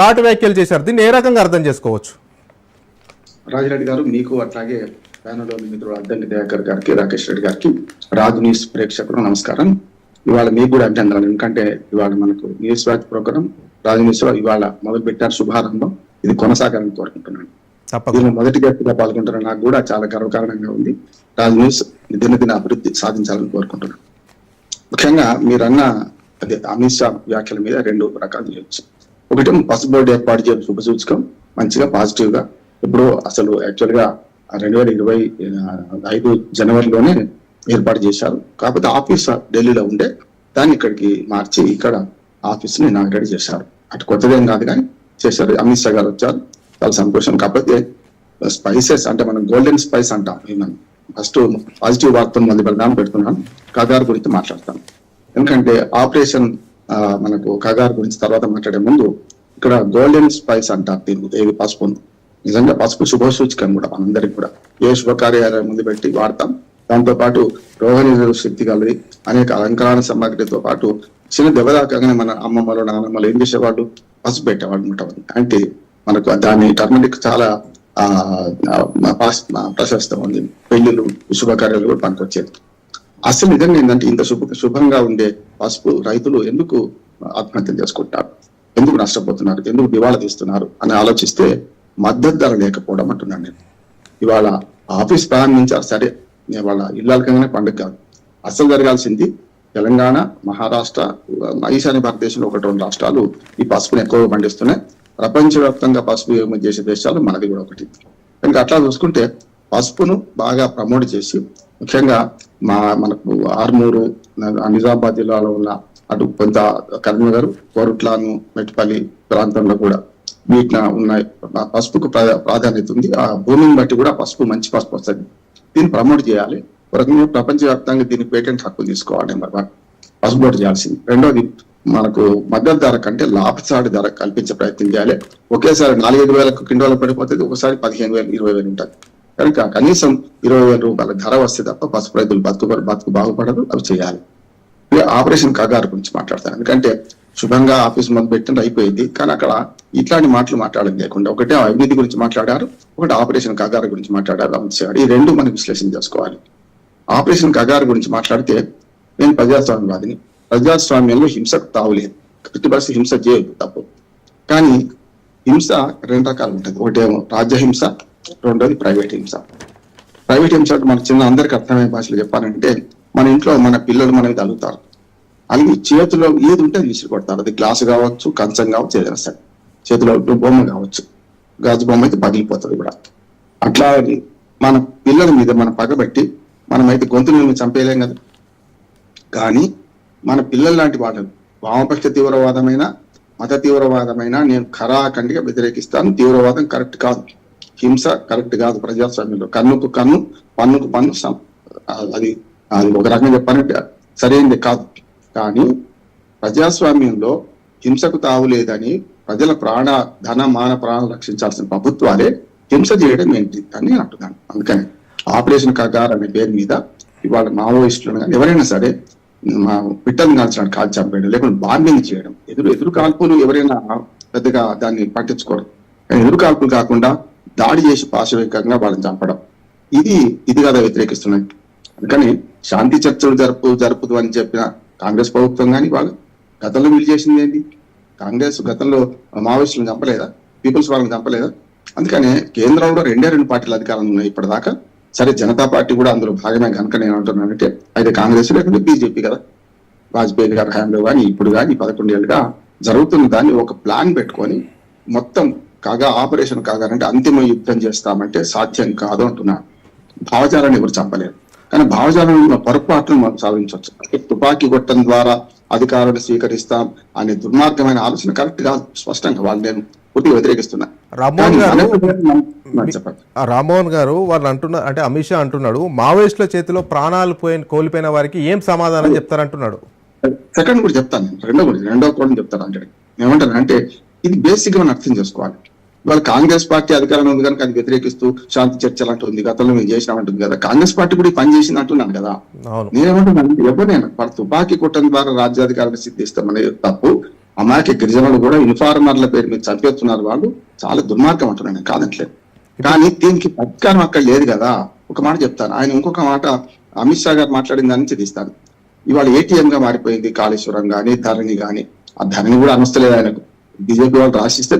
ఘాటు వ్యాఖ్యలు చేశారు. దీన్ని ఏ రకంగా అర్థం చేసుకోవచ్చు? రాజిరెడ్డి గారు మీకు అట్లాగే ప్యానల్లోని మిత్రుడు అద్దంకి దయాకర్ గారికి రాకేష్ రెడ్డి గారికి రాజు న్యూస్ ప్రేక్షకులు నమస్కారం. ఇవాళ మీకు కూడా అభ్యంతరాలు ఎందుకంటే ఇవాళ మనకు న్యూస్ వాచ్ ప్రోగ్రాం రాజు న్యూస్లో ఇవాళ మొదలు పెట్టారు శుభారంభం. ఇది కొనసాగాలని కోరుకుంటున్నాను. దీనిలో మొదటి వ్యక్తిగా పాల్గొంటున్న నాకు కూడా చాలా గర్వకారణంగా ఉంది. రాజు న్యూస్ దినదిన అభివృద్ధి సాధించాలని కోరుకుంటున్నాను. ముఖ్యంగా మీరన్న అదే అమిత్ షా వ్యాఖ్యల మీద రెండు రకాలు చేయొచ్చు. ఒకటి ఫస్ట్ బోర్డు ఏర్పాటు చేయడం శుభసూచకం మంచిగా పాజిటివ్గా. ఇప్పుడు అసలు యాక్చువల్గా రెండు వేల ఇరవై ఐదు జనవరిలోనే ఏర్పాటు చేశారు. కాకపోతే ఆఫీస్ ఢిల్లీలో ఉండే దాన్ని ఇక్కడికి మార్చి ఇక్కడ ఆఫీస్ని ఇనాగ్రేట్ చేశారు. అటు కొత్తదేం కాదు కానీ చేశారు. అమిత్ షా గారు వచ్చారు. చాలా సంతోషం. కాకపోతే స్పైసెస్ అంటే మనం గోల్డెన్ స్పైస్ అంటాం. మనం ఫస్ట్ పాజిటివ్ వార్తను మొదలు పెడదాం పెడుతున్నాను. కగారు గురించి మాట్లాడతాను. ఎందుకంటే ఆపరేషన్ మనకు కగార్ గురించి తర్వాత మాట్లాడే ముందు ఇక్కడ గోల్డెన్ స్పైస్ అంటారు దీన్ని దేవి పసుపు నిజంగా పసుపు శుభ సూచకం కూడా మనందరికి కూడా. ఏ శుభకార్యాలయం ముందు పెట్టి వాడతాం. దాంతో పాటు రోహిణి శక్తి కలిగి అనేక అలంకరణ సామాగ్రితో పాటు చిన్న దెబ్బ దాకాగానే మన అమ్మమ్మలు నాన్నమ్మలు ఏం చేసేవాళ్ళు? పసుపు పెట్టేవాళ్ళు అనమాట అంటే మనకు దాని టర్మరిక్ చాలా ఆ పాస్- ప్రశస్తం ఉంది పెళ్ళిళ్ళు శుభకార్యాలు కూడా పనికొచ్చేది అసలు నిజంగా ఏంటంటే ఇంత శుభ శుభంగా ఉండే పసుపు రైతులు ఎందుకు ఆత్మహత్యలు చేసుకుంటారు? ఎందుకు నష్టపోతున్నారు? ఎందుకు దివాళా తీస్తున్నారు? అని ఆలోచిస్తే మద్దతు ధర లేకపోవడం అంటున్నాను నేను. ఇవాళ ఆఫీస్ ప్రారంభించారు సరే ఇవాళ ఇళ్ళకగానే పండుగ కాదు. అసలు జరగాల్సింది తెలంగాణ మహారాష్ట్ర ఈశాన్య భారతదేశంలో ఒకటి రెండు రాష్ట్రాలు ఈ పసుపుని ఎక్కువగా పండిస్తున్నాయి. ప్రపంచవ్యాప్తంగా పసుపు ఎగుమతి చేసే దేశాలు మనది కూడా ఒకటి. కనుక అట్లా చూసుకుంటే పసుపును బాగా ప్రమోట్ చేసి ముఖ్యంగా మా మనకు ఆర్మూరు నిజామాబాద్ జిల్లాలో ఉన్న అటు కొంత కరీంనగర్ కోరుట్లాను మెట్పల్లి ప్రాంతంలో కూడా వీటిన ఉన్నాయి. పసుపుకు ప్రా- ప్రాధాన్యత ఉంది. ఆ భూమిని బట్టి కూడా పసుపు మంచి పసుపు వస్తుంది. దీన్ని ప్రమోట్ చేయాలి. ప్రపంచవ్యాప్తంగా దీనికి పేటెంట్ హక్కు తీసుకోవాలి నెంబర్ వన్. పసుపు బోర్డు చేయాల్సింది. రెండోది మనకు మద్దతు ధర కంటే లాభసాటి ధర కల్పించే ప్రయత్నం చేయాలి. ఒకేసారి నాలుగైదు వేలకు కిండోలు పడిపోతుంది ఒకసారి పదిహేను వేలు ఇరవై వేలు ఉంటుంది. కనుక కనీసం ఇరవై వేల రూపాయల ధర వస్తే తప్ప పసుపు రైతులు బతుకు బతుకు బాగుపడదు అవి చేయాలి. ఇక ఆపరేషన్ కగారు గురించి మాట్లాడతాను. ఎందుకంటే శుభంగా ఆఫీస్ మొదలు పెట్టిన అయిపోయింది. కానీ అక్కడ ఇట్లాంటి మాటలు మాట్లాడడం లేకుండా ఒకటే అవినీతి గురించి మాట్లాడారు ఒకటి ఆపరేషన్ కగారు గురించి మాట్లాడారు అమిత్ షా ఈ రెండు మనం విశ్లేషణ చేసుకోవాలి. ఆపరేషన్ కగారు గురించి మాట్లాడితే నేను ప్రజాస్వామ్యవాదిని. ప్రజాస్వామ్యంలో హింసకు తావులేదు ఎట్టి హింస చేయదు తప్పు. కానీ హింస రెండు రకాలు ఉంటుంది. ఒకటేమో రాజ్య హింస రెండోది ప్రైవేట్ హింస. ప్రైవేట్ హింస అంటే మన చిన్న అందరికి అర్థమయ్యే భాషలో చెప్పాలంటే మన ఇంట్లో మన పిల్లలు మనకి మీద అలాగే చేతిలో ఏది ఉంటే అది విసిరి కొడతారు అది గ్లాస్ కావచ్చు కంచం కావచ్చు ఏదైనా సరే. చేతిలో బొమ్మ కావచ్చు. గాజు బొమ్మ అయితే పగిలిపోతుంది కూడా. అట్లా మన పిల్లల మీద మనం పగబెట్టి మనమైతే గొంతు మేము చంపేయలేం కదా. కానీ మన పిల్లల లాంటి వాళ్ళను వామపక్ష తీవ్రవాదమైన మత తీవ్రవాదమైన నేను ఖరాఖండిగా వ్యతిరేకిస్తాను. తీవ్రవాదం కరెక్ట్ కాదు. హింస కరెక్ట్ కాదు ప్రజాస్వామ్యంలో. కన్నుకు కన్ను పన్నుకు పన్ను అది అది ఒక రకంగా చెప్పాలంటే సరైనది కాదు. కానీ ప్రజాస్వామ్యంలో హింసకు తావు లేదని ప్రజల ప్రాణ ధన మాన ప్రాణాలు రక్షించాల్సిన ప్రభుత్వాలే హింస చేయడం ఏంటి అని నేను అంటున్నాను. అందుకని ఆపరేషన్ కగార్ అనే పేరు మీద ఇవాళ మావోయిస్టులను కానీ ఎవరైనా సరే మా పిట్టలు కాల్చడానికి కాల్ చంపేయడం లేకుంటే బాంబింగ్ చేయడం ఎదురు ఎదురు కాల్పులు ఎవరైనా పెద్దగా దాన్ని పట్టించుకోరు. ఎదురు కాల్పులు కాకుండా దాడి చేసి పాశవికంగా వాళ్ళని చంపడం. ఇది ఇది కదా వ్యతిరేకిస్తున్నాయి. అందుకని శాంతి చర్చలు జరుపు జరుపుదు అని చెప్పిన కాంగ్రెస్ ప్రభుత్వం కానీ వాళ్ళు గతంలో వీళ్ళు చేసింది ఏంటి? కాంగ్రెస్ గతంలో మావోయిస్టులను చంపలేదా? పీపుల్స్ వాళ్ళని చంపలేదా? అందుకనే కేంద్రంలో రెండే రెండు పార్టీలు అధికారంలో ఉన్నాయి ఇప్పటిదాకా. సరే జనతా పార్టీ కూడా అందులో భాగమే కనుక నేను అంటున్నానంటే అయితే కాంగ్రెస్ లేకుంటే బీజేపీ కదా? వాజ్పేయి గారి హయాంలో కానీ ఇప్పుడు కానీ పదకొండేళ్ళుగా జరుగుతున్న దాన్ని ఒక ప్లాన్ పెట్టుకొని మొత్తం కాగా ఆపరేషన్ కాగా అంటే అంతిమ యుద్ధం చేస్తామంటే సాధ్యం కాదు అంటున్నాను భావజాలాన్ని ఎవరు చంపలేరు. కానీ భావజాలంలో ఉన్న పొరపాట్లను మనం సాధించవచ్చు. తుపాకీ కొట్టడం ద్వారా అధికారాన్ని స్వీకరిస్తాం అనే దుర్మార్గమైన ఆలోచన కరెక్ట్ కాదు. స్పష్టంగా వాళ్ళు నేను పూర్తిగా వ్యతిరేకిస్తున్నా. రామ్మోహన్ గారు వాళ్ళు అంటున్న అంటే అమిత్ షా అంటున్నాడు మావోయిస్టుల చేతిలో ప్రాణాలు పోయిన కోల్పోయిన వారికి ఏం సమాధానం చెప్తారంటున్నాడు? సెకండ్ కూడా చెప్తాను రెండో కూడా రెండో కూడా చెప్తాను అంటే ఏమంటాను అంటే ఇది బేసిక్గా మనం అర్థం చేసుకోవాలి. ఇవాళ కాంగ్రెస్ పార్టీ అధికారంలో ఉంది కనుక అది వ్యతిరేకిస్తూ శాంతి చర్చలు అంటుంది గతంలో మేము చేసినామంటుంది కదా. కాంగ్రెస్ పార్టీ కూడా పని చేసింది అంటున్నాను కదా. నేనేమంటున్నాను ఎవరైనా వాళ్ళ తుపాకీ కొట్టడం ద్వారా రాజ్యాధికారాన్ని సిద్ధిస్తామనేది తప్పు అమాయక గిరిజనులు కూడా ఇన్ఫార్మర్ల పేరు మీద చంపేస్తున్నారు వాళ్ళు. చాలా దుర్మార్గం అంటున్నాను నేను కాదంటలేదు కానీ దీనికి పరిష్కారం అక్కడ లేదు కదా. ఒక మాట చెప్తాను. ఆయన ఇంకొక మాట అమిత్ షా గారు మాట్లాడిన దాని నుంచి తీస్తాను. ఇవాళ ఏటీఎం గా మారిపోయింది కాళేశ్వరం గాని ధరణి గాని. ఆ ధరణి కూడా అనొస్తలేదు ఆయనకు. బీజేపీ వాళ్ళు రాసిస్తే